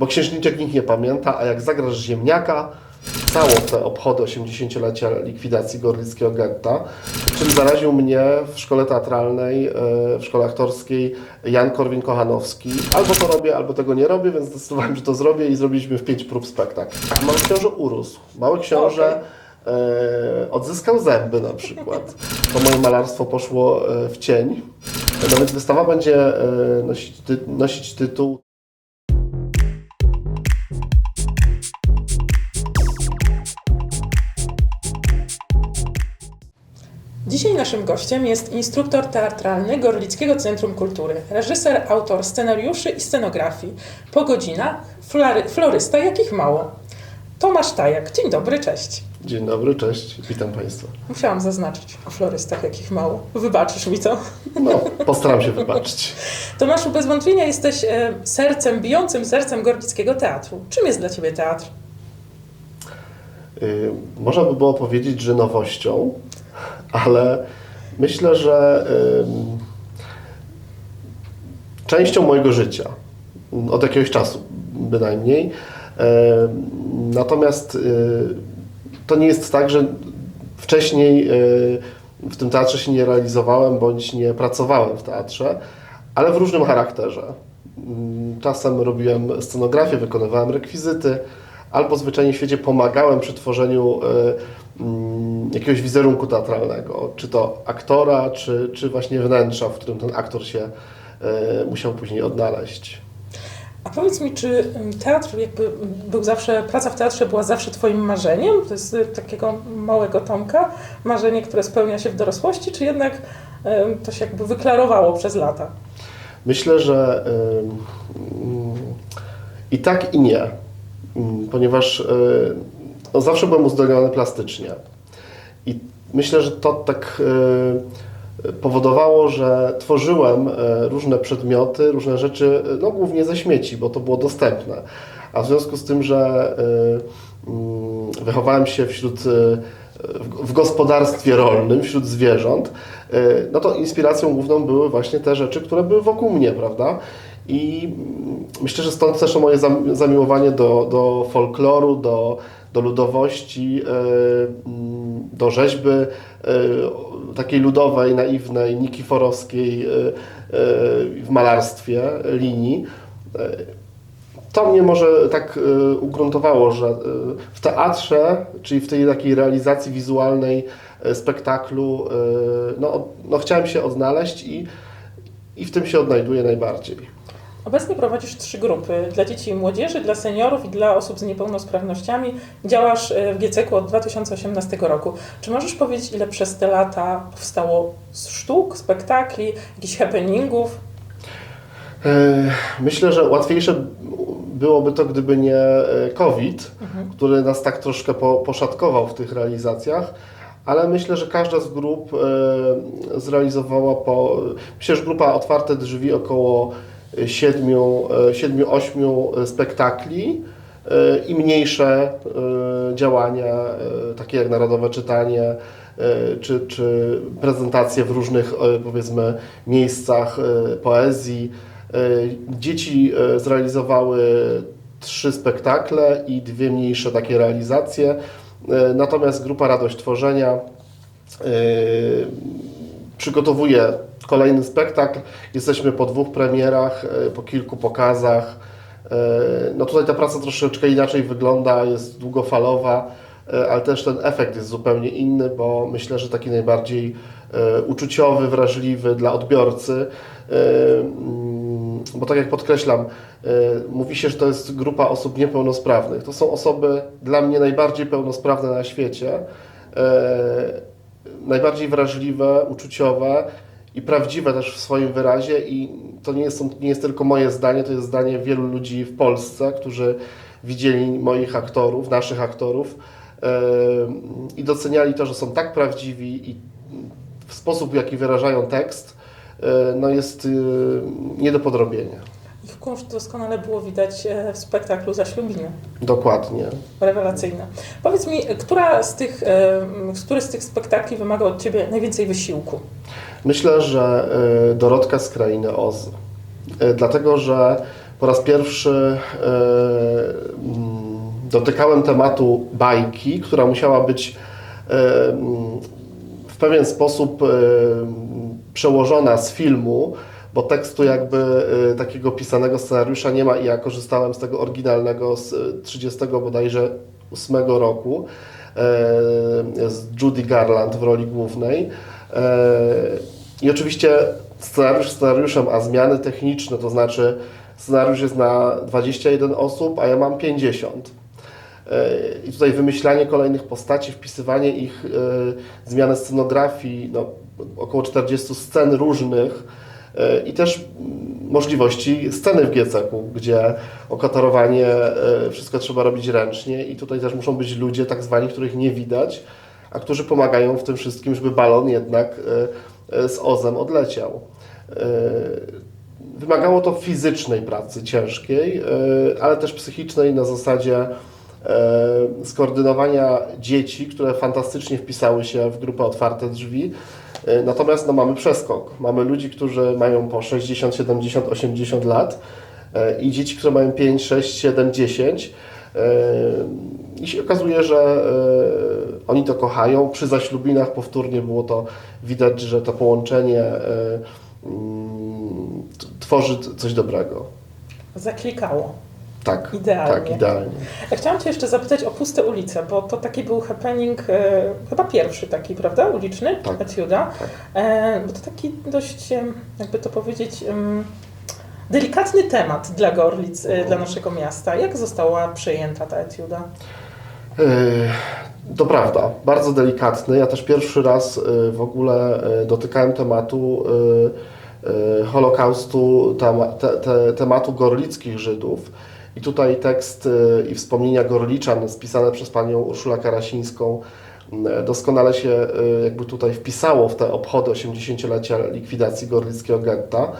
Bo księżniczek nikt nie pamięta, a jak zagrasz ziemniaka, całą te obchody 80-lecia likwidacji gorlickiego getta, czym zaraził mnie w szkole teatralnej, e, w szkole aktorskiej Jan Korwin-Kochanowski. Albo to robię, albo tego nie robię, więc zdecydowałem, że to zrobię i zrobiliśmy w pięć prób spektakl. Mały książę urósł. Mały książę e, odzyskał zęby na przykład. To moje malarstwo poszło e, w cień. No więc wystawa będzie nosić, ty, nosić tytuł Dzisiaj naszym gościem jest instruktor teatralny Gorlickiego Centrum Kultury, reżyser, autor scenariuszy i scenografii. Po godzinach flary, florysta jakich mało. Tomasz Tajak. Dzień dobry, cześć. Dzień dobry, cześć, witam Państwa. Musiałam zaznaczyć o florystach jakich mało. Wybaczysz mi to? No, postaram się wybaczyć. Tomaszu, bez wątpienia jesteś e, sercem, bijącym sercem Gorlickiego Teatru. Czym jest dla Ciebie teatr? Y, Można by było powiedzieć, że nowością, ale myślę, że częścią mojego życia, od jakiegoś czasu bynajmniej. Natomiast y, to nie jest tak, że wcześniej y, w tym teatrze się nie realizowałem bądź nie pracowałem w teatrze, ale w różnym charakterze. Czasem robiłem scenografię, wykonywałem rekwizyty, albo zwyczajnie w świecie pomagałem przy tworzeniu y, jakiegoś wizerunku teatralnego, czy to aktora, czy, czy właśnie wnętrza, w którym ten aktor się y, musiał później odnaleźć. A powiedz mi, czy em, teatr jakby był zawsze, praca w teatrze była zawsze Twoim marzeniem? To jest y, takiego małego Tomka, marzenie, które spełnia się w dorosłości, czy jednak to się jakby wyklarowało przez lata? Myślę, że i tak, i nie, ponieważ y, no, zawsze byłem uzdolniony plastycznie. I myślę, że to tak y, powodowało, że tworzyłem y, różne przedmioty, różne rzeczy, y, no głównie ze śmieci, bo to było dostępne. A w związku z tym, że mm, wychowałem się wśród w- gospodarstwie rolnym, wśród zwierząt, no to inspiracją główną były właśnie te rzeczy, które były wokół mnie, prawda? I mm, myślę, że stąd też moje zam- zamiłowanie do, do folkloru, do, do ludowości, y, mm, do rzeźby y, takiej ludowej, naiwnej, nikiforowskiej y, w malarstwie linii. To mnie może tak ugruntowało, że w teatrze, czyli w tej takiej realizacji wizualnej spektaklu, no, no chciałem się odnaleźć i, i w tym się odnajduję najbardziej. Obecnie prowadzisz trzy grupy dla dzieci i młodzieży, dla seniorów i dla osób z niepełnosprawnościami. Działasz e, w GCK od 2018 roku. Czy możesz powiedzieć, ile przez te lata powstało sztuk, spektakli, jakichś happeningów? E, Myślę, że łatwiejsze byłoby to, gdyby nie e, COVID, który nas tak troszkę po, poszatkował w tych realizacjach, ale myślę, że każda z grup e, zrealizowała po. Myślę, że grupa Otwarte Drzwi około 7-8 spektakli e, i mniejsze e, działania, e, takie jak Narodowe Czytanie, e, czy, czy prezentacje w różnych, e, powiedzmy, miejscach e, poezji. E, Dzieci e, zrealizowały trzy spektakle i dwie mniejsze takie realizacje. E, Natomiast grupa Radość Tworzenia przygotowuje kolejny spektakl. Jesteśmy po dwóch premierach, e, po kilku pokazach. E, No tutaj ta praca troszeczkę inaczej wygląda, jest długofalowa, e, ale też ten efekt jest zupełnie inny, bo myślę, że taki najbardziej uczuciowy, wrażliwy dla odbiorcy. Mm, Bo tak jak podkreślam, mówi się, że to jest grupa osób niepełnosprawnych. To są osoby dla mnie najbardziej pełnosprawne na świecie najbardziej wrażliwe, uczuciowe i prawdziwe też w swoim wyrazie i to nie jest, nie jest tylko moje zdanie, to jest zdanie wielu ludzi w Polsce, którzy widzieli moich aktorów, naszych aktorów e, i doceniali to, że są tak prawdziwi i w sposób, w jaki wyrażają tekst, e, no jest e, nie do podrobienia. Kunszt doskonale było widać e, w spektaklu Zaślubiny. Dokładnie. Rewelacyjne. Powiedz mi, która z tych, e, który z tych spektakli wymaga od Ciebie najwięcej wysiłku? Myślę, że y, Dorotka z krainy Oz. Dlatego, że po raz pierwszy e, dotykałem tematu bajki, która musiała być e, w pewien sposób e, przełożona z filmu, bo tekstu jakby e, takiego pisanego scenariusza nie ma i ja korzystałem z tego oryginalnego z e, 30 bodajże 8 roku e, z Judy Garland w roli głównej. I oczywiście scenariusz scenariuszem, a zmiany techniczne, to znaczy scenariusz jest na 21 osób, a ja mam 50. E, I tutaj wymyślanie kolejnych postaci, wpisywanie ich, zmianę scenografii, no, około 40 scen różnych i też możliwości sceny w GCK-u, gdzie okatorowanie, e, wszystko trzeba robić ręcznie i tutaj też muszą być ludzie tak zwani, których nie widać, a którzy pomagają w tym wszystkim, żeby balon jednak e, e, z ozem odleciał. Wymagało to fizycznej pracy ciężkiej, ale też psychicznej na zasadzie skoordynowania dzieci, które fantastycznie wpisały się w grupę Otwarte Drzwi. E, Natomiast no, mamy przeskok. Mamy ludzi, którzy mają po 60, 70, 80 lat e, i dzieci, które mają 5, 6, 7, 10. E, I się okazuje, że e, oni to kochają. Przy zaślubinach powtórnie było to widać, że to połączenie mm, tworzy coś dobrego. Zaklikało. Tak, Idealnie. tak, idealnie. Chciałam Cię jeszcze zapytać o Puste ulice, bo to taki był happening, e, chyba pierwszy taki, prawda? Uliczny, Tak. Etiuda. Tak. E, bo to taki dość, jakby to powiedzieć, em, delikatny temat dla Gorlic, e, dla naszego miasta. Jak została przyjęta ta Etiuda? Yy, To prawda, bardzo delikatny. Ja też pierwszy raz yy, w ogóle yy, dotykałem tematu Holokaustu, tematu gorlickich Żydów. I tutaj tekst yy, i wspomnienia Gorliczan spisane przez panią Urszulę Karasińską yy, doskonale się yy, jakby tutaj wpisało w te obchody 80-lecia likwidacji gorlickiego getta.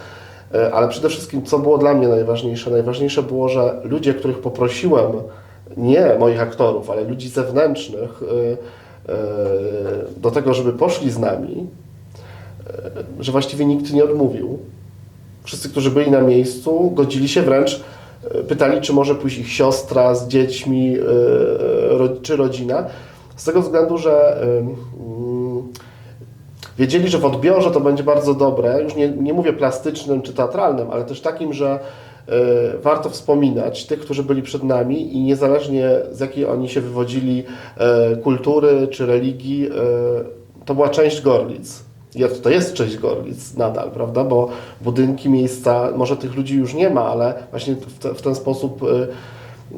Ale przede wszystkim, co było dla mnie najważniejsze? Najważniejsze było, że ludzie, których poprosiłem, nie moich aktorów, ale ludzi zewnętrznych, do tego, żeby poszli z nami, że właściwie nikt nie odmówił. Wszyscy, którzy byli na miejscu, godzili się wręcz, pytali, czy może pójść ich siostra z dziećmi, ro- czy rodzina. Z tego względu, że mm, wiedzieli, że w odbiorze to będzie bardzo dobre, już nie, nie mówię plastycznym czy teatralnym, ale też takim, że e, warto wspominać tych, którzy byli przed nami i niezależnie z jakiej oni się wywodzili e, kultury czy religii, e, to była część Gorlic. Jest, to jest część Gorlic nadal, prawda? Bo budynki, miejsca, może tych ludzi już nie ma, ale właśnie w, te, w ten sposób e,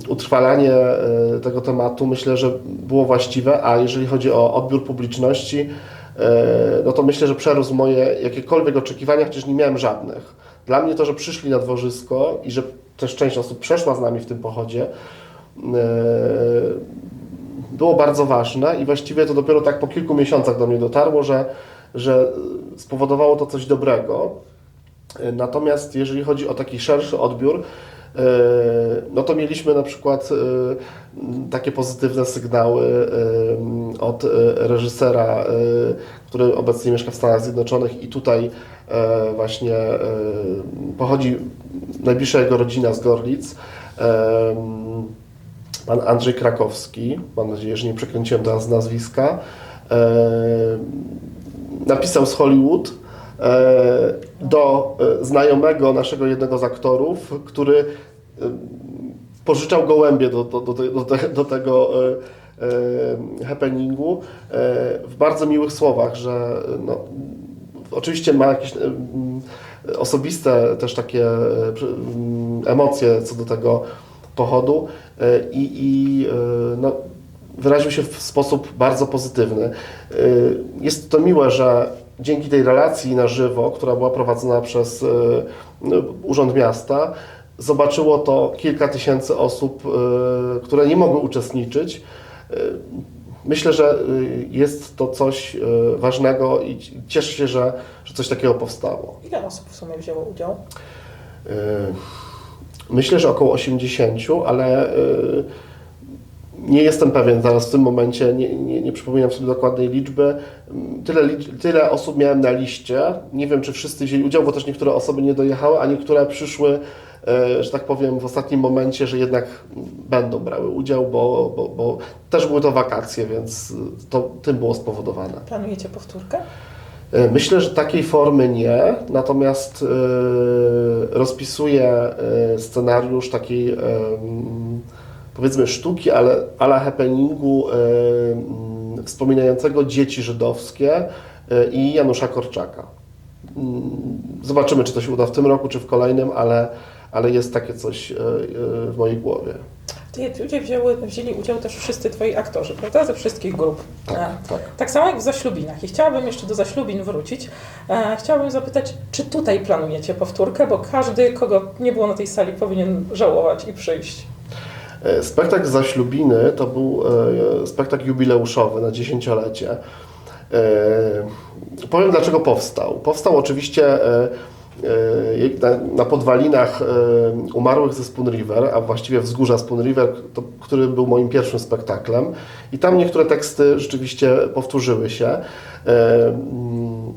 utrwalanie e, tego tematu myślę, że było właściwe, a jeżeli chodzi o odbiór publiczności, e, no to myślę, że przerósł moje jakiekolwiek oczekiwania, chociaż nie miałem żadnych. Dla mnie to, że przyszli na dworzysko i że też część osób przeszła z nami w tym pochodzie, e, było bardzo ważne i właściwie to dopiero tak po kilku miesiącach do mnie dotarło, że, że spowodowało to coś dobrego. Natomiast jeżeli chodzi o taki szerszy odbiór, e, no to mieliśmy na przykład e, takie pozytywne sygnały e, od reżysera, który obecnie mieszka w Stanach Zjednoczonych i tutaj właśnie pochodzi najbliższa jego rodzina z Gorlic. Pan Andrzej Krakowski, mam nadzieję, że nie przekręciłem teraz nazwiska, napisał z Hollywood e, do e, znajomego naszego jednego z aktorów, który e, pożyczał gołębie do, do, do, do, do tego happeningu w bardzo miłych słowach, że no, oczywiście ma jakieś e, m, osobiste też takie e, przy- m, emocje co do tego pochodu i, i no, wyraził się w sposób bardzo pozytywny. E, Jest to miłe, że dzięki tej relacji na żywo, która była prowadzona przez e, no, Urząd Miasta, zobaczyło to kilka tysięcy osób, e, które nie mogły uczestniczyć. Myślę, że y, jest to coś y, ważnego i cieszę się, że, że coś takiego powstało. Ile osób w sumie wzięło udział? Y, Myślę, że około 80, ale y, Nie jestem pewien teraz w tym momencie, nie, nie, nie przypominam sobie dokładnej liczby. Mm, Tyle, tyle osób miałem na liście. Nie wiem, czy wszyscy wzięli udział, bo też niektóre osoby nie dojechały, a niektóre przyszły, e, że tak powiem, w ostatnim momencie, że jednak będą brały udział, bo, bo, bo też były to wakacje, więc to tym było spowodowane. Planujecie powtórkę? E, Myślę, że takiej formy nie, natomiast e, rozpisuję scenariusz takiej powiedzmy sztuki, ale ala happeningu e, mm, wspominającego dzieci żydowskie e, i Janusza Korczaka. Mm, Zobaczymy, czy to się uda w tym roku, czy w kolejnym, ale, ale jest takie coś e, w mojej głowie. W tej etudzie wzięły, wzięli udział też wszyscy Twoi aktorzy, prawda? Ze wszystkich grup. Tak, tak. Tak samo jak w zaślubinach. I chciałabym jeszcze do zaślubin wrócić. Chciałabym zapytać, czy tutaj planujecie powtórkę, bo każdy, kogo nie było na tej sali, powinien żałować i przyjść. E, Spektakl Zaślubiny to był e, spektakl jubileuszowy na dziesięciolecie. E, Powiem dlaczego powstał. Powstał oczywiście na, na podwalinach umarłych ze Spoon River, a właściwie wzgórza Spoon River, który był moim pierwszym spektaklem. I tam niektóre teksty rzeczywiście powtórzyły się. Mm,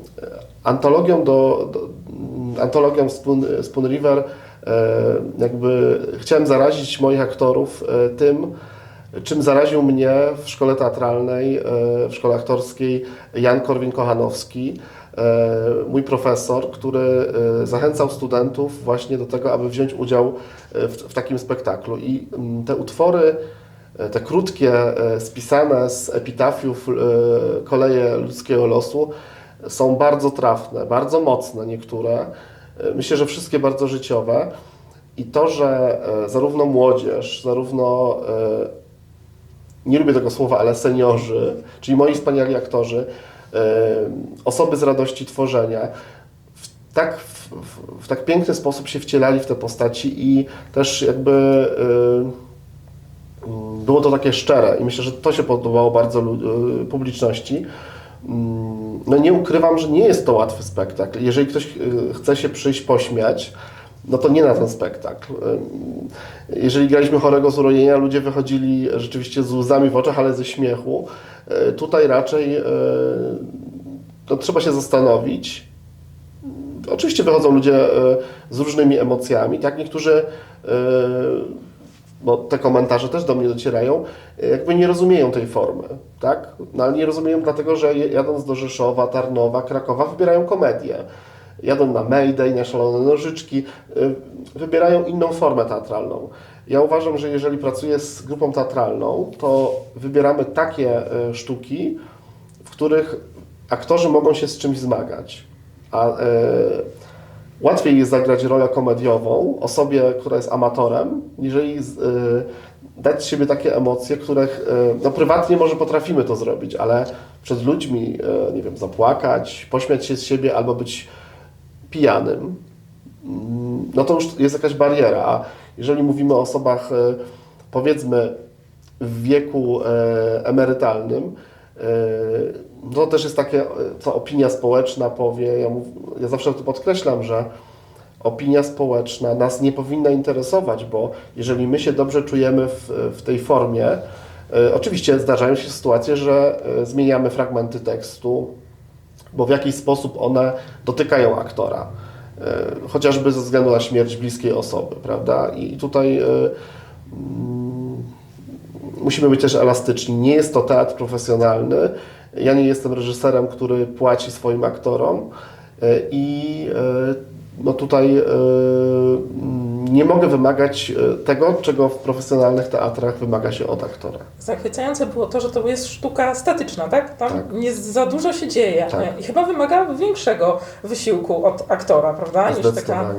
Antologią do, do antologią Spoon, Spoon River jakby chciałem zarazić moich aktorów e, tym, czym zaraził mnie w szkole teatralnej, e, w szkole aktorskiej Jan Korwin-Kochanowski, e, mój profesor, który e, zachęcał studentów właśnie do tego, aby wziąć udział e, w, w takim spektaklu. I mm, te utwory, e, te krótkie, e, spisane z epitafiów e, koleje ludzkiego losu, są bardzo trafne, bardzo mocne niektóre. E, Myślę, że wszystkie bardzo życiowe. I to, że e, zarówno młodzież, zarówno e, nie lubię tego słowa, ale seniorzy, czyli moi wspaniali aktorzy, osoby z radości tworzenia, w tak, w, w, tak piękny sposób się wcielali w te postaci i też jakby było to takie szczere i myślę, że to się podobało bardzo publiczności. Mm, No nie ukrywam, że nie jest to łatwy spektakl. Jeżeli ktoś e, chce się przyjść pośmiać, no to nie na ten spektakl. Ym, Jeżeli graliśmy chorego z urojenia, ludzie wychodzili rzeczywiście z łzami w oczach, ale ze śmiechu. E, Tutaj raczej no, trzeba się zastanowić. Oczywiście wychodzą ludzie z różnymi emocjami, tak? Niektórzy, bo te komentarze też do mnie docierają, e, jakby nie rozumieją tej formy, tak? No ale nie rozumieją dlatego, że jadąc do Rzeszowa, Tarnowa, Krakowa wybierają komedię. Jadą na Mayday, na Szalone Nożyczki, y, wybierają inną formę teatralną. Ja uważam, że jeżeli pracuję z grupą teatralną, to wybieramy takie y, sztuki, w których aktorzy mogą się z czymś zmagać. A y, łatwiej jest zagrać rolę komediową osobie, która jest amatorem, z, y, dać z siebie takie emocje, których y, no, prywatnie może potrafimy to zrobić, ale przed ludźmi, y, nie wiem, zapłakać, pośmiać się z siebie albo być pijanym, no to już jest jakaś bariera. A jeżeli mówimy o osobach, powiedzmy, w wieku emerytalnym, to też jest takie, co opinia społeczna powie. Ja, mów, ja zawsze to podkreślam, że opinia społeczna nas nie powinna interesować, bo jeżeli my się dobrze czujemy w, w tej formie, e, oczywiście zdarzają się sytuacje, że e, zmieniamy fragmenty tekstu, bo w jakiś sposób one dotykają aktora. Chociażby ze względu na śmierć bliskiej osoby, prawda? I tutaj e, mm, musimy być też elastyczni. Nie jest to teatr profesjonalny. Ja nie jestem reżyserem, który płaci swoim aktorom e, i e, no tutaj e, nie mogę wymagać tego, czego w profesjonalnych teatrach wymaga się od aktora. Zachwycające było to, że to jest sztuka statyczna, tak? Tam Tak. nie za dużo się dzieje Tak. i chyba wymaga większego wysiłku od aktora, prawda? Niż taka.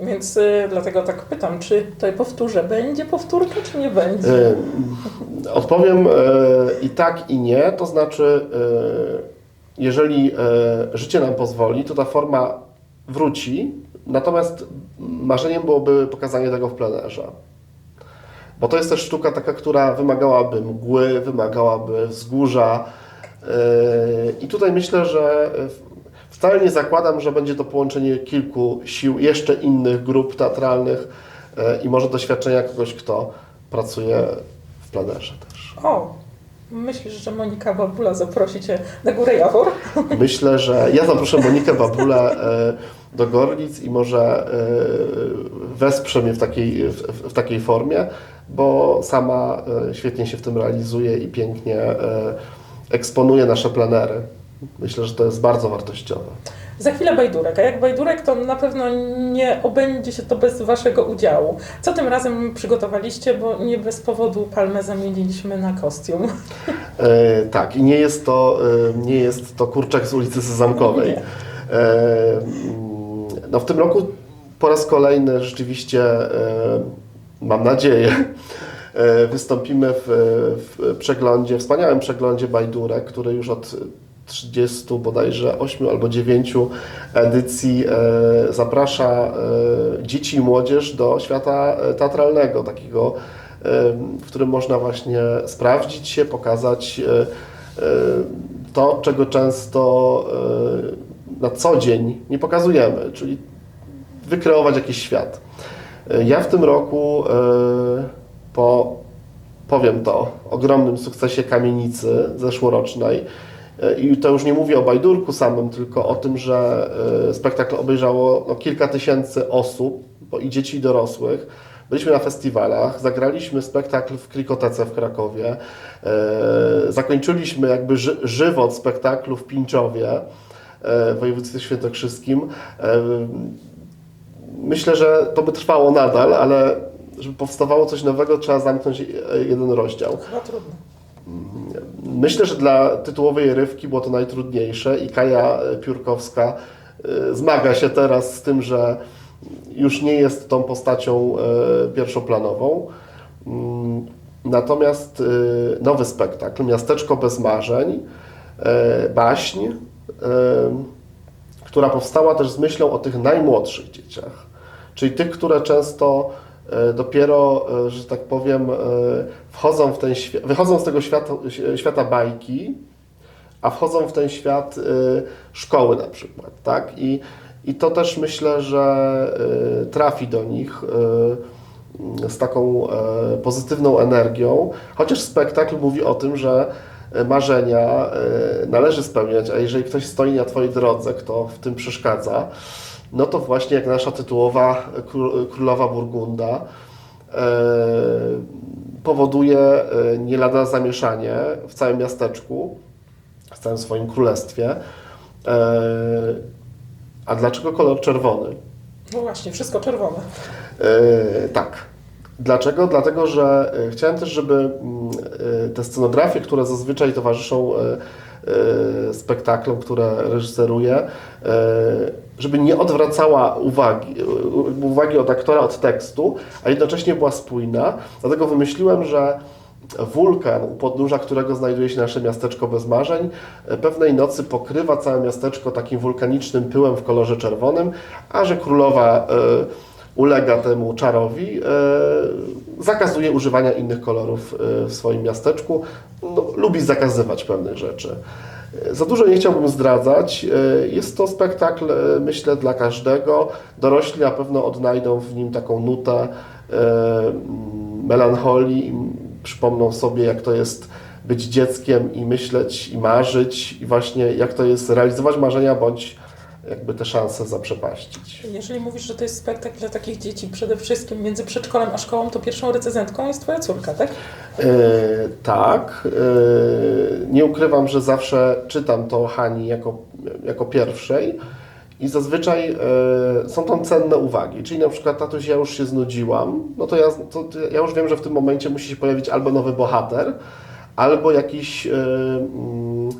Więc y, dlatego tak pytam, czy to powtórzę, będzie powtórka, czy nie będzie? Y, Odpowiem y, i tak, i nie. To znaczy, y, jeżeli y, życie nam pozwoli, to ta forma wróci. Natomiast marzeniem byłoby pokazanie tego w plenerze. Bo to jest też sztuka taka, która wymagałaby mgły, wymagałaby wzgórza. y, I tutaj myślę, że wcale nie zakładam, że będzie to połączenie kilku sił, jeszcze innych grup teatralnych y, i może doświadczenia kogoś, kto pracuje w planerze też. O, myślisz, że Monika Babula zaprosi Cię na Górę Jawor? Myślę, że ja zaproszę Monikę Babulę e, do Gorlic i może e, wesprze mnie w takiej, w, takiej formie, bo sama e, świetnie się w tym realizuje i pięknie e, eksponuje nasze plenery. Myślę, że to jest bardzo wartościowe. Za chwilę Bajdurek, a jak Bajdurek, to na pewno nie obędzie się to bez Waszego udziału. Co tym razem przygotowaliście, bo nie bez powodu palmę zamieniliśmy na kostium. E, tak, i nie jest to, e, nie jest to kurczak z ulicy Sezamkowej. E, no w tym roku po raz kolejny rzeczywiście, e, mam nadzieję, e, wystąpimy w, w przeglądzie, wspaniałym przeglądzie Bajdurek, który już od 30 bodajże 8 albo 9 edycji e, zaprasza e, dzieci i młodzież do świata e, teatralnego, takiego, w którym można właśnie sprawdzić się, pokazać to, czego często na co dzień nie pokazujemy, czyli wykreować jakiś świat. Ja w tym roku po, powiem to, ogromnym sukcesie kamienicy zeszłorocznej i to już nie mówię o Bajdurku samym, tylko o tym, że e, spektakl obejrzało no, kilka tysięcy osób, bo i dzieci i dorosłych. Byliśmy na festiwalach, zagraliśmy spektakl w Krikotece w Krakowie, e, zakończyliśmy jakby ży, żywot spektaklu w Pińczowie e, w województwie świętokrzyskim. E, Myślę, że to by trwało nadal, ale żeby powstawało coś nowego, trzeba zamknąć e, jeden rozdział. Chyba trudno. Myślę, że dla tytułowej rywki było to najtrudniejsze i Kaja Piórkowska e, zmaga się teraz z tym, że już nie jest tą postacią e, pierwszoplanową. Mm, Natomiast e, nowy spektakl, Miasteczko bez marzeń, baśń, która powstała też z myślą o tych najmłodszych dzieciach, czyli tych, które często dopiero, e, że tak powiem, e, wchodzą w ten świat, wychodzą z tego świata, świata bajki, a wchodzą w ten świat e, szkoły na przykład, tak? I, i to też myślę, że e, trafi do nich e, z taką e, pozytywną energią, chociaż spektakl mówi o tym, że e, marzenia e, należy spełniać, a jeżeli ktoś stoi na Twojej drodze, kto w tym przeszkadza, no to właśnie jak nasza tytułowa kró- królowa Burgunda e, powoduje e, nie lada zamieszanie w całym miasteczku, w całym swoim królestwie. E, A dlaczego kolor czerwony? No właśnie, wszystko czerwone. Tak. Dlaczego? Dlatego, że chciałem też, żeby mm, te scenografie, które zazwyczaj towarzyszą spektaklom, które reżyseruję, e, żeby nie odwracała uwagi, e, uwagi od aktora od tekstu, a jednocześnie była spójna. Dlatego wymyśliłem, że wulkan, u podnóża którego znajduje się nasze miasteczko bez marzeń, e, pewnej nocy pokrywa całe miasteczko takim wulkanicznym pyłem w kolorze czerwonym, a że królowa e, ulega temu czarowi, e, zakazuje używania innych kolorów e, w swoim miasteczku, no, lubi zakazywać pewnych rzeczy. E, Za dużo nie chciałbym zdradzać. Jest to spektakl, myślę, dla każdego. Dorośli na pewno odnajdą w nim taką nutę melancholii, przypomną sobie, jak to jest być dzieckiem i myśleć i marzyć, i właśnie jak to jest realizować marzenia, bądź jakby te szanse zaprzepaścić. Jeżeli mówisz, że to jest spektakl dla takich dzieci, przede wszystkim między przedszkolem a szkołą, to pierwszą recenzentką jest Twoja córka, tak? E, tak. E, nie ukrywam, że zawsze czytam to Hani jako, jako pierwszej i zazwyczaj e, są tam cenne uwagi. Czyli na przykład, tatuś, ja już się znudziłam, no to ja, to, ja już wiem, że w tym momencie musi się pojawić albo nowy bohater, albo jakiś mm,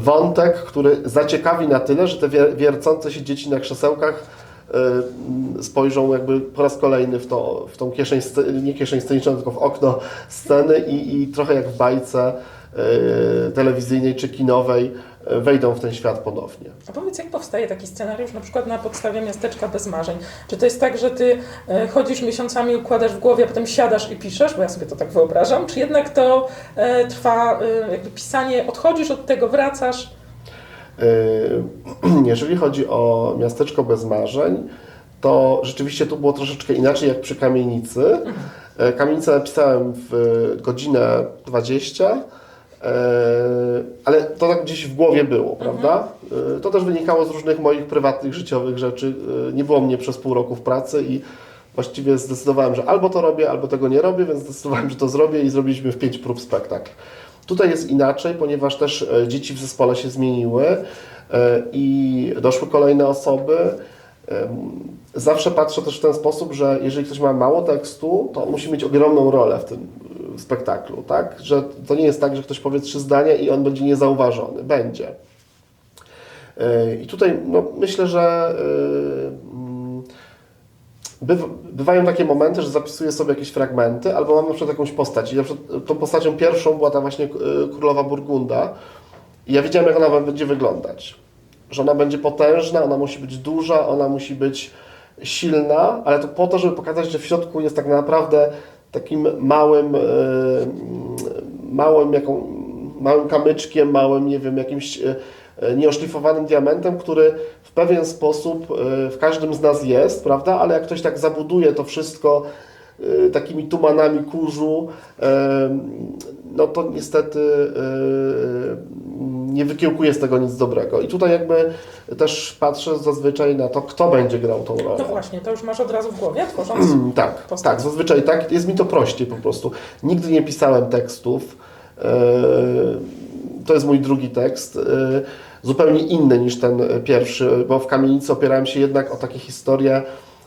wątek, który zaciekawi na tyle, że te wier- wiercące się dzieci na krzesełkach e, spojrzą jakby po raz kolejny w, to, w tą kieszeń, nie kieszeń sceniczną, tylko w okno sceny i, i trochę jak w bajce e, telewizyjnej czy kinowej wejdą w ten świat ponownie. A powiedz, jak powstaje taki scenariusz, na przykład na podstawie miasteczka bez marzeń? Czy to jest tak, że ty e, chodzisz miesiącami, układasz w głowie, a potem siadasz i piszesz, bo ja sobie to tak wyobrażam, czy jednak to e, trwa, e, jakby pisanie, odchodzisz od tego, wracasz? Jeżeli chodzi o miasteczko bez marzeń, to rzeczywiście tu było troszeczkę inaczej jak przy kamienicy. Kamienicę napisałem w godzinę 20, e, ale to tak gdzieś w głowie było, prawda? E, To też wynikało z różnych moich prywatnych, życiowych rzeczy. E, Nie było mnie przez pół roku w pracy i właściwie zdecydowałem, że albo to robię, albo tego nie robię, więc zdecydowałem, że to zrobię i zrobiliśmy w pięć prób spektakl. Tutaj jest inaczej, ponieważ też e, dzieci w zespole się zmieniły e, i doszły kolejne osoby. Zawsze patrzę też w ten sposób, że jeżeli ktoś ma mało tekstu, to musi mieć ogromną rolę w tym spektaklu, tak? Że to nie jest tak, że ktoś powie trzy zdania i on będzie niezauważony. Będzie. Y, I tutaj no, myślę, że y, mm, byw- bywają takie momenty, że zapisuję sobie jakieś fragmenty, albo mam na przykład jakąś postać. I na przykład tą postacią pierwszą była ta właśnie królowa Burgunda. I ja wiedziałem, jak ona będzie wyglądać. Że ona będzie potężna, ona musi być duża, ona musi być silna, ale to po to, żeby pokazać, że w środku jest tak naprawdę takim małym, e, małym, jaką, małym kamyczkiem, małym, nie wiem, jakimś e, e, nieoszlifowanym diamentem, który w pewien sposób w każdym z nas jest, prawda? Ale jak ktoś tak zabuduje to wszystko takimi tumanami kurzu, e, no to niestety e, nie wykiełkuje z tego nic dobrego. I tutaj jakby też patrzę zazwyczaj na to, kto będzie grał tą rolę. No właśnie, to już masz od razu w głowie, tworząc. Mm, Tak, postać. tak, zazwyczaj tak. Jest mi to prościej po prostu. Nigdy nie pisałem tekstów. Eee, To jest mój drugi tekst. Eee, Zupełnie inny niż ten pierwszy, bo w kamienicy opierałem się jednak o takie historie,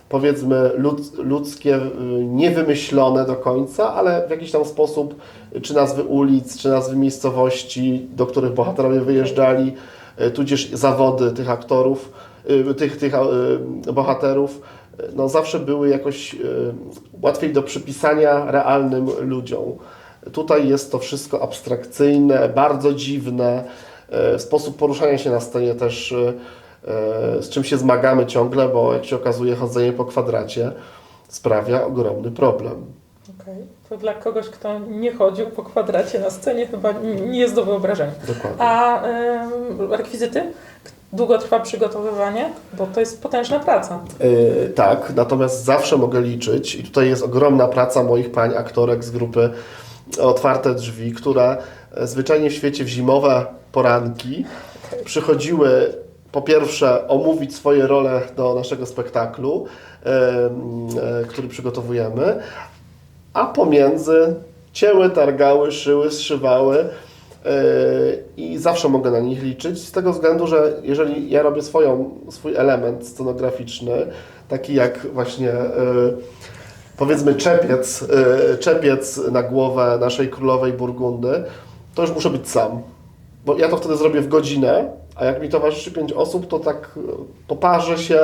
powiedzmy, lud, ludzkie, y, niewymyślone do końca, ale w jakiś tam sposób, czy nazwy ulic, czy nazwy miejscowości, do których bohaterowie wyjeżdżali, y, tudzież zawody tych aktorów, y, tych, tych bohaterów, no zawsze były jakoś łatwiej do przypisania realnym ludziom. Tutaj jest to wszystko abstrakcyjne, bardzo dziwne, sposób poruszania się na scenie też, z czym się zmagamy ciągle, bo jak się okazuje, chodzenie po kwadracie sprawia ogromny problem. Okej. To dla kogoś, kto nie chodził po kwadracie na scenie, chyba nie jest do wyobrażenia. Dokładnie. A ym, rekwizyty? Długo trwa przygotowywanie? Bo to jest potężna praca. Yy, tak, natomiast zawsze mogę liczyć, i tutaj jest ogromna praca moich pań aktorek z grupy Otwarte Drzwi, które e, zwyczajnie w świecie w zimowe poranki przychodziły po pierwsze omówić swoje role do naszego spektaklu, e, który przygotowujemy, a pomiędzy cięły, targały, szyły, zszywały yy, i zawsze mogę na nich liczyć z tego względu, że jeżeli ja robię swoją, swój element scenograficzny, taki jak właśnie yy, powiedzmy czepiec, czepiec na głowę naszej królowej Burgundy, to już muszę być sam. Bo ja to wtedy zrobię w godzinę, a jak mi towarzyszy pięć osób, to tak poparzę się,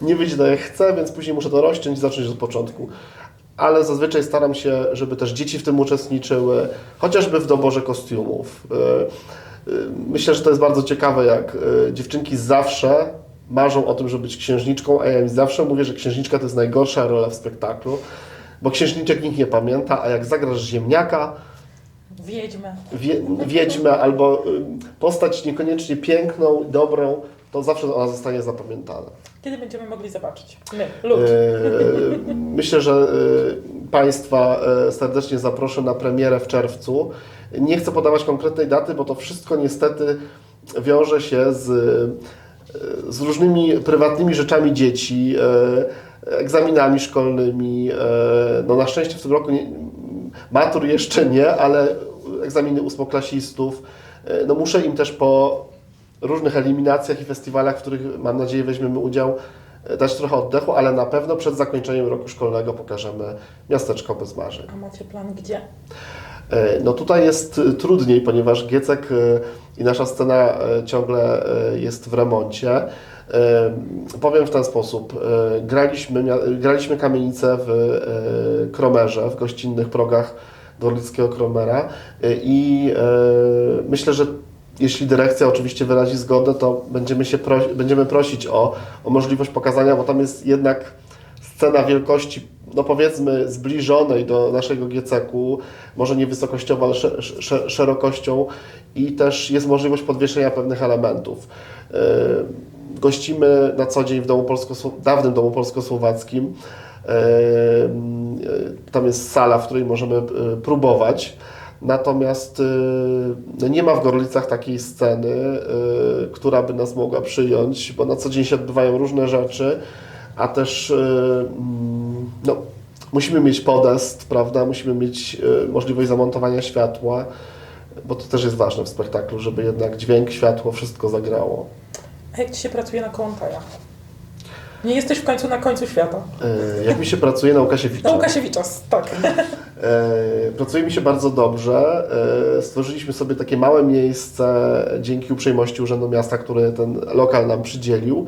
nie wyjdzie tak jak chcę, więc później muszę to rozciąć i zacząć od początku ale zazwyczaj staram się, żeby też dzieci w tym uczestniczyły, chociażby w doborze kostiumów. Y, y, Myślę, że to jest bardzo ciekawe, jak y, dziewczynki zawsze marzą o tym, żeby być księżniczką, a ja im zawsze mówię, że księżniczka to jest najgorsza rola w spektaklu, bo księżniczek nikt nie pamięta, a jak zagrasz ziemniaka, Wiedźmę. wie, wiedźmę albo y, postać niekoniecznie piękną, dobrą, to zawsze ona zostanie zapamiętana. Kiedy będziemy mogli zobaczyć? My, lud. E, Myślę, że e, Państwa e, serdecznie zaproszę na premierę w czerwcu. Nie chcę podawać konkretnej daty, bo to wszystko niestety wiąże się z, e, z różnymi prywatnymi rzeczami dzieci, egzaminami szkolnymi. No na szczęście w tym roku nie, matur jeszcze nie, ale egzaminy ósmoklasistów. E, No muszę im też po różnych eliminacjach i festiwalach, w których mam nadzieję weźmiemy udział, e, dać trochę oddechu, ale na pewno przed zakończeniem roku szkolnego pokażemy miasteczko bez marzeń. A macie plan gdzie? E, No tutaj jest trudniej, ponieważ Giecek i nasza scena ciągle jest w remoncie. E, Powiem w ten sposób. e, Graliśmy, graliśmy kamienicę w e, Kromerze, w gościnnych progach Dorlickiego Kromera i myślę, że jeśli dyrekcja oczywiście wyrazi zgodę, to będziemy, się pro, będziemy prosić o, o możliwość pokazania, bo tam jest jednak scena wielkości, no powiedzmy, zbliżonej do naszego GCK-u, może nie wysokościowo, ale sze, sze, szerokością i też jest możliwość podwieszenia pewnych elementów. Yy, gościmy na co dzień w domu polsko dawnym domu polsko-słowackim. E, e, Tam jest sala, w której możemy e, próbować. Natomiast no nie ma w Gorlicach takiej sceny, która by nas mogła przyjąć, bo na co dzień się odbywają różne rzeczy, a też mm, no, musimy mieć podest, prawda? Musimy mieć możliwość zamontowania światła, bo to też jest ważne w spektaklu, żeby jednak dźwięk, światło, wszystko zagrało. A jak Ci się pracuje na Kołątajach? Nie jesteś w końcu na końcu świata. E, Jak mi się pracuje na Łukasiewicza? Na Łukasiewicza, tak. E, Pracuje mi się bardzo dobrze. E, Stworzyliśmy sobie takie małe miejsce dzięki uprzejmości Urzędu Miasta, który ten lokal nam przydzielił.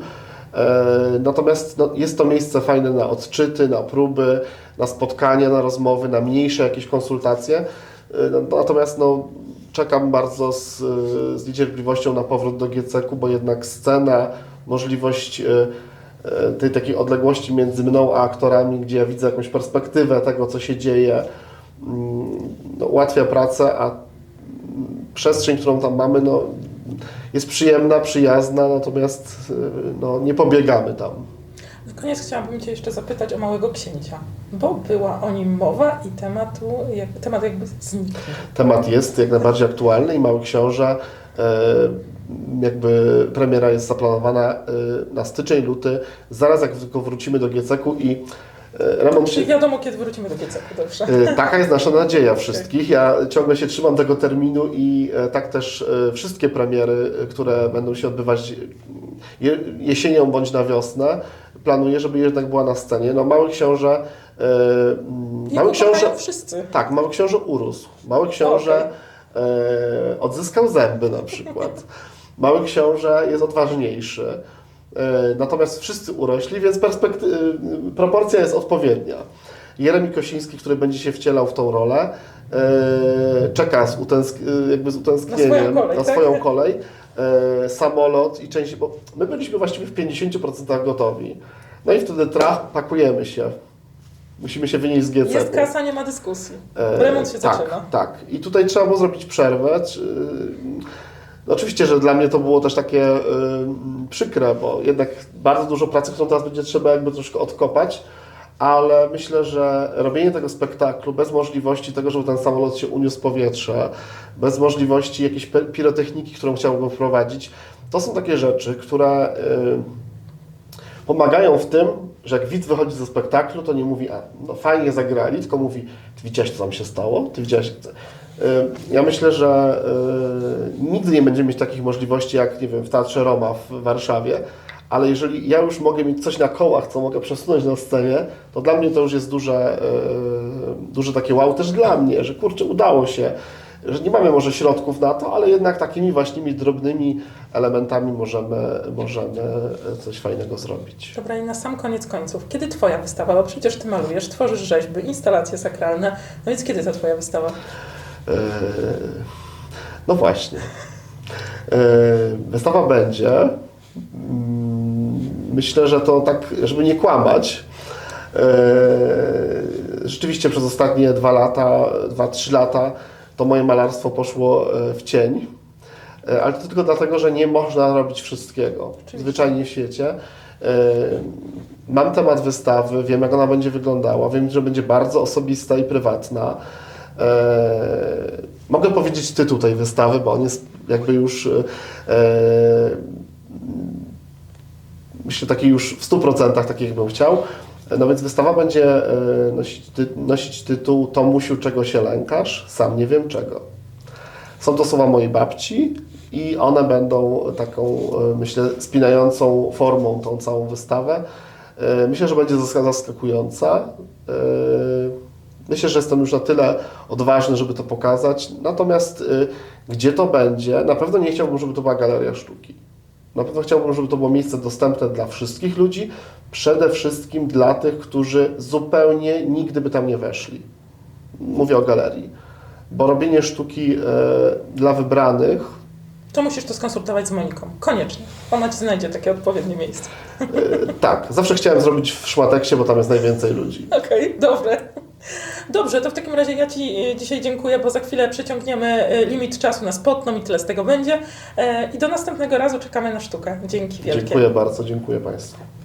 E, Natomiast no, jest to miejsce fajne na odczyty, na próby, na spotkania, na rozmowy, na mniejsze jakieś konsultacje. E, no, Natomiast no, czekam bardzo z, z niecierpliwością na powrót do GCK, bo jednak scena, możliwość e, e, tej takiej odległości między mną a aktorami, gdzie ja widzę jakąś perspektywę tego, co się dzieje, mm, no, ułatwia pracę, a przestrzeń, którą tam mamy, no, jest przyjemna, przyjazna, natomiast no, nie pobiegamy tam. Na koniec chciałabym Cię jeszcze zapytać o Małego Księcia, bo była o nim mowa i tematu, jak, temat jakby zniknął. Temat jest jak najbardziej aktualny i Mały Książę, e, jakby premiera jest zaplanowana e, na styczeń, luty, zaraz jak tylko wrócimy do GCK-u i e, się Czyli wiadomo, kiedy wrócimy do GCK, dobrze. Taka jest nasza nadzieja wszystkich. Ja ciągle się trzymam tego terminu i tak też wszystkie premiery, które będą się odbywać je- jesienią bądź na wiosnę, planuję, żeby jednak była na scenie. No Mały Książę... Jego Mały Książę... wszyscy. Tak, Mały Książę urósł. Mały Książę e, odzyskał zęby na przykład. Mały Książę jest odważniejszy. E, natomiast wszyscy urośli, więc perspekty- e, proporcja jest odpowiednia. Jeremi Kosiński, który będzie się wcielał w tą rolę, czeka z, utęsk- jakby z utęsknieniem Na swoją kolej, na tak? swoją kolej. E, samolot i część, bo my byliśmy właściwie w 50% gotowi. No i wtedy trach, pakujemy się. Musimy się wynieść z GC. Jest kasa, nie ma dyskusji. E, Remont się tak, zaczyna. Tak, i tutaj trzeba było zrobić przerwę. No oczywiście, że dla mnie to było też takie y, przykre, bo jednak bardzo dużo pracy, którą teraz będzie trzeba jakby troszkę odkopać, ale myślę, że robienie tego spektaklu bez możliwości tego, żeby ten samolot się uniósł w powietrze, bez możliwości jakiejś pirotechniki, którą chciałbym wprowadzić, to są takie rzeczy, które y, pomagają w tym, że jak widz wychodzi ze spektaklu, to nie mówi, a no fajnie zagrali, tylko mówi, ty widziałeś, co tam się stało? Ty widziałeś... Y, Ja myślę, że y, nigdy nie będziemy mieć takich możliwości, jak nie wiem, w Teatrze Roma w Warszawie, ale jeżeli ja już mogę mieć coś na kołach, co mogę przesunąć na scenie, to dla mnie to już jest duże, y, duże takie wow też dla mnie, że kurczę, udało się, że nie mamy może środków na to, ale jednak takimi właśnie drobnymi elementami możemy, możemy coś fajnego zrobić. Dobra, i na sam koniec końców, kiedy Twoja wystawa? Bo przecież Ty malujesz, tworzysz rzeźby, instalacje sakralne, no więc kiedy ta Twoja wystawa? Eee, No właśnie. Wystawa będzie. Myślę, że to tak, żeby nie kłamać. eee, Rzeczywiście przez ostatnie dwa lata, dwa, trzy lata to moje malarstwo poszło e, w cień. E, Ale to tylko dlatego, że nie można robić wszystkiego. Zwyczajnie w świecie. E, Mam temat wystawy, wiem jak ona będzie wyglądała, wiem, że będzie bardzo osobista i prywatna. E, mogę powiedzieć tytuł tej wystawy, bo on jest jakby już e, myślę taki już w 100% taki jakbym chciał. No więc wystawa będzie e, nosić, ty, nosić tytuł Tomusiu, czego się lękasz? Sam nie wiem czego. Są to słowa mojej babci i one będą taką, e, myślę, spinającą formą tą całą wystawę. E, Myślę, że będzie zas- zaskakująca. Myślę, że jestem już na tyle odważny, żeby to pokazać. Natomiast gdzie to będzie, na pewno nie chciałbym, żeby to była galeria sztuki. Na pewno chciałbym, żeby to było miejsce dostępne dla wszystkich ludzi, przede wszystkim dla tych, którzy zupełnie nigdy by tam nie weszli. Mówię o galerii. Bo robienie sztuki e, dla wybranych, To musisz to skonsultować z Moniką. Koniecznie. Ona Ci znajdzie takie odpowiednie miejsce. e, tak, zawsze chciałem zrobić w Szmateksie, bo tam jest najwięcej ludzi. Okej, dobre. Dobrze, to w takim razie ja Ci y, dzisiaj dziękuję, bo za chwilę przeciągniemy y, limit czasu na spotną i tyle z tego będzie. E, I do następnego razu czekamy na sztukę. Dzięki wielkie. Dziękuję bardzo, dziękuję Państwu.